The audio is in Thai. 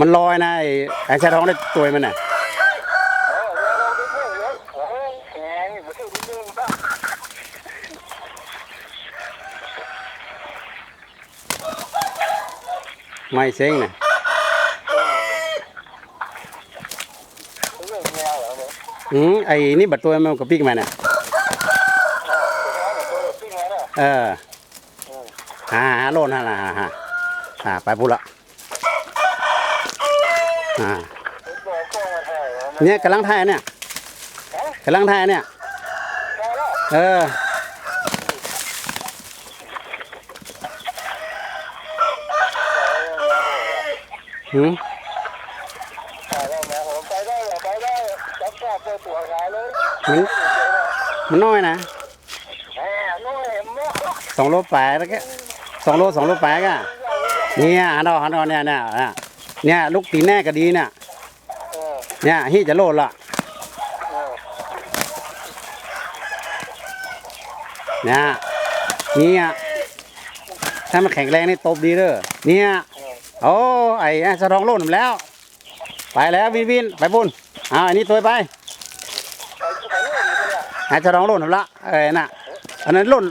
มันลอยนะไอ้ไอ้ชายท้องได้ตัวมันน่ะไม่เยอะโอ้ยงอยู่ที่นี่นึงบ้างไม่เซ็งน่ะเรื่องแมวเหรอเนี่ยอืมไอ้นี่บัดตัวมันกับปีกมันน่ะเออหาหาโลนฮะล่ะหาหาหาไปพูดละ อ่าเนี่ยกำลังถ่ายเนี่ยกำลังถ่ายเนี่ยเออหืมมันมันน้อยนะสองโลแปดแล้วก็สองโลสองโลแปดก็เนี่ยหันเอาหันเอเนี่ยเนี่ย เนี่ยเนี่ยลูกตีแน่ก็ดีเนี่ยเออเนี่ยฮีจะโลดละเออเนี่ยเนี่ยถ้ามันแข็งแรงนี่ตบดีเด้อเนี่ยโอ้ไอ้ไอ้สะทองโลดหมแล้ว ไปแล้ววินวินไปบุญเอาอันนี้ตัวไปไปไปเรื่องนี้เนี่ยไอ้สะทองโลดหมละเอ้ยน่ะอันนั้นโลด